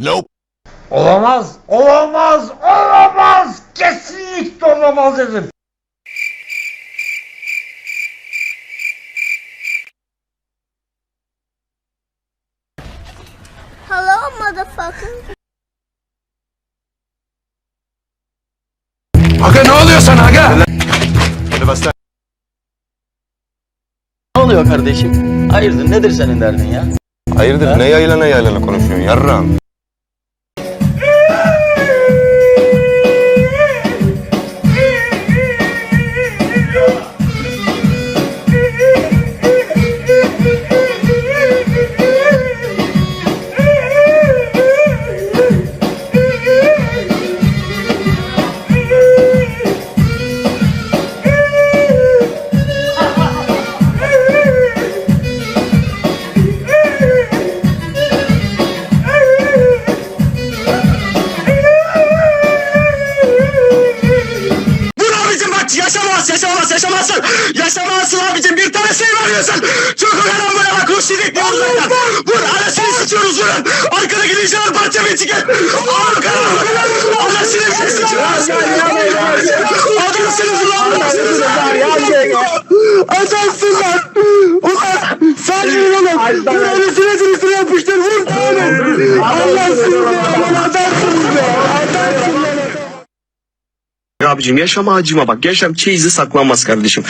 Nope. Olamaz, olamaz, olamaz. Kesinlikle olamaz dedim. Hello, motherfucker. Aga ne oluyor sana aga? Ne oluyor kardeşim? Hayırdır nedir senin derdin ya? Hayırdır ne yaylana yaylana konuşuyorsun yarram? Yaşamaz yaşamaz yaşamazsın. Yaşamazsın abicim bir tane şey veriyorsun. Çok önemli böyle bak o şirik diyoruz zaten. Vur anasını sıçıyoruz vurun. Arkadaki ninjalar parça bir çıkın. Arkada anasını bir sıçıyoruz. Adamsınız lan adamsınız lan. Adamsın lan. Ulan sen yürü oğlum. Vur anasını sırasını yapıştır vur. Allah'sın be. Adamsınız be. Adamsın lan. Abicim yaşama acıma bak. Yaşam çeyizi saklanmaz kardeşim.